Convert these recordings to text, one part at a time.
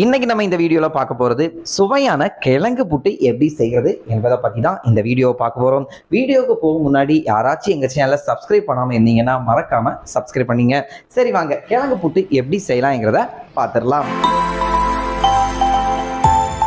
இன்னைக்கு நம்ம இந்த வீடியோவில் பார்க்க போகிறது சுவையான கிழங்கு புட்டு எப்படி செய்கிறது என்பதை பற்றி தான் இந்த வீடியோவை பார்க்க போகிறோம் வீடியோவுக்கு போகும் முன்னாடி யாராச்சும் எங்கள் சேனலை சப்ஸ்கிரைப் பண்ணாமல் இருந்தீங்கன்னா மறக்காமல் சப்ஸ்கிரைப் பண்ணீங்க. சரி வாங்க கிழங்கு புட்டு எப்படி செய்யலாங்கிறத பார்த்துடலாம்.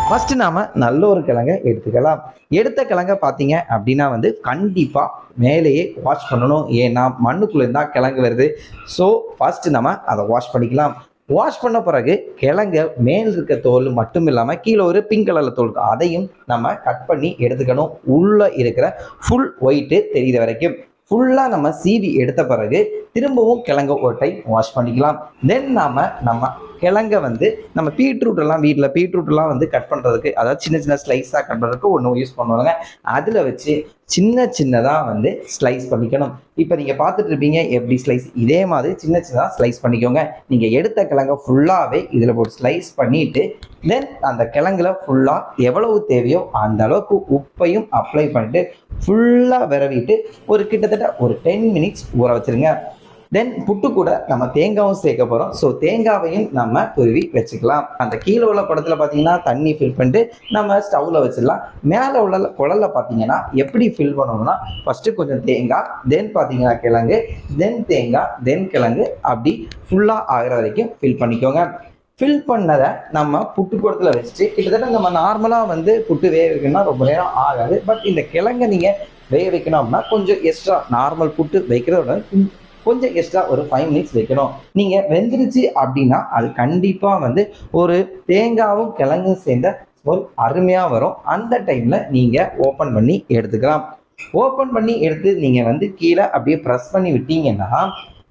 ஃபர்ஸ்ட் நாம நல்ல ஒரு கிழங்கை எடுத்துக்கலாம். எடுத்த கிழங்கை பார்த்தீங்க அப்படின்னா வந்து கண்டிப்பாக மேலேயே வாஷ் பண்ணணும். ஏன்னா மண்ணுக்குள்ளே இருந்தால் கிழங்கு வருது. ஸோ ஃபர்ஸ்ட் நம்ம அதை வாஷ் பண்ணிக்கலாம். வாஷ் பண்ண பிறகு கிழங்க மேல் இருக்க தோல் மட்டும் இல்லாமல் கீழே ஒரு பிங்க் கலரில் தோல் இருக்கும். அதையும் நம்ம கட் பண்ணி எடுத்துக்கணும் உள்ளே இருக்கிற ஃபுல் ஒயிட்டு தெரிகிற வரைக்கும் ஃபுல்லாக நம்ம சீவி எடுத்த பிறகு திரும்பவும் கிழங்க ஒரு டைம் வாஷ் பண்ணிக்கலாம். தென் நாம் நம்ம கிழங்க வந்து நம்ம பீட்ரூட் எல்லாம் வீட்டில் பீட்ரூட்டெல்லாம் வந்து கட் பண்ணுறதுக்கு அதாவது சின்ன சின்ன ஸ்லைஸாக கட் பண்ணுறதுக்கு ஒன்று யூஸ் பண்ணுவாங்க. அதில் வச்சு சின்ன சின்னதாக வந்து ஸ்லைஸ் பண்ணிக்கணும். இப்போ நீங்கள் பார்த்துட்டு இருப்பீங்க எப்படி ஸ்லைஸ் இதே மாதிரி சின்ன சின்னதாக ஸ்லைஸ் பண்ணிக்கோங்க. நீங்கள் எடுத்த கிழங்க ஃபுல்லாகவே இதில் போட்டு ஸ்லைஸ் பண்ணிவிட்டு தென் அந்த கிழங்குல ஃபுல்லாக எவ்வளவு தேவையோ அந்த அளவுக்கு உப்பையும் அப்ளை பண்ணிட்டு ஃபுல்லாக விரவிட்டு ஒரு கிட்டத்தட்ட ஒரு டென் மினிட்ஸ் ஊற வச்சுருங்க. தென் புட்டு கூட நம்ம தேங்காவும் சேர்க்க போகிறோம் ஸோ தேங்காவையும் நம்ம துருவி வச்சுக்கலாம். அந்த கீழே உள்ள குடத்தில் பார்த்தீங்கன்னா தண்ணி ஃபில் பண்ணிட்டு நம்ம ஸ்டவ்வில் வச்சிடலாம். மேலே உள்ள குழல்ல பார்த்தீங்கன்னா எப்படி ஃபில் பண்ணணும்னா ஃபஸ்ட்டு கொஞ்சம் தேங்காய் தென் பார்த்தீங்கன்னா கிழங்கு தென் தேங்காய் தென் கிழங்கு. அப்படி ஃபுல்லாக ஆகிற வரைக்கும் ஃபில் பண்ணிக்கோங்க. ஃபில் பண்ணதை நம்ம புட்டுக்கூடத்தில் வச்சுட்டு கிட்டத்தட்ட நம்ம நார்மலாக வந்து புட்டு வேக வைக்கணும்னா ரொம்ப நேரம் ஆகாது. பட் இந்த கிழங்கை நீங்கள் வேக வைக்கணும் அப்படின்னா கொஞ்சம் எக்ஸ்ட்ரா நார்மல் புட்டு வைக்கிறதோட கொஞ்சம் எக்ஸ்ட்ரா ஒரு ஃபைவ் மினிட்ஸ் வைக்கணும். நீங்கள் வெந்துருச்சு அப்படின்னா அது கண்டிப்பாக வந்து ஒரு தேங்காவும் கிழங்கும் சேர்ந்த ஒரு அருமையாக வரும். அந்த டைமில் நீங்கள் ஓப்பன் பண்ணி எடுத்துக்கலாம். ஓப்பன் பண்ணி எடுத்து நீங்கள் வந்து கீழே அப்படியே ப்ரெஸ் பண்ணி விட்டீங்கன்னா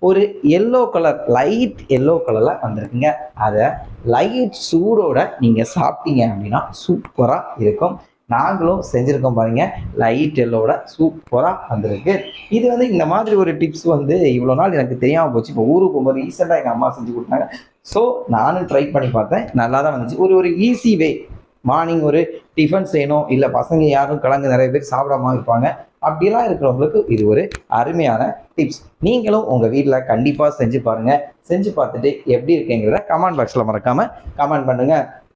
ஒரு எல்லோ கலர் லைட் எல்லோ கலரில் வந்திருக்குங்க. அதை லைட் சூடோட நீங்கள் சாப்பிட்டீங்க அப்படின்னா சூப்பராக இருக்கும். நாங்களும் செஞ்சுருக்கோம் பாருங்க. லைட் எல்லோட சூப்பராக வந்திருக்கு. இது வந்து இந்த மாதிரி ஒரு டிப்ஸ் வந்து இவ்வளோ நாள் எனக்கு தெரியாமல் போச்சு. இப்போ ஊருக்கு போகும்போது ரீசெண்டாக எங்கள் அம்மா செஞ்சு கொடுத்தாங்க. ஸோ நானும் ட்ரை பண்ணி பார்த்தேன். நல்லா தான் வந்துச்சு ஒரு ஒரு ஈஸி வே மார்னிங் ஒரு டிஃபன் செய்யணும். இல்லை பசங்க யாரும் கிழங்கு நிறைய பேர் சாப்பிடாம இருப்பாங்க. அப்படிலாம் இருக்கிறவங்களுக்கு இது ஒரு அருமையான டிப்ஸ் நீங்களும் உங்கள் வீட்டில் கண்டிப்பாக செஞ்சு பாருங்கள் செஞ்சு பார்த்துட்டு எப்படி இருக்குங்கிறத கமெண்ட் பாக்ஸில் மறக்காமல் கமெண்ட் பண்ணுங்கள்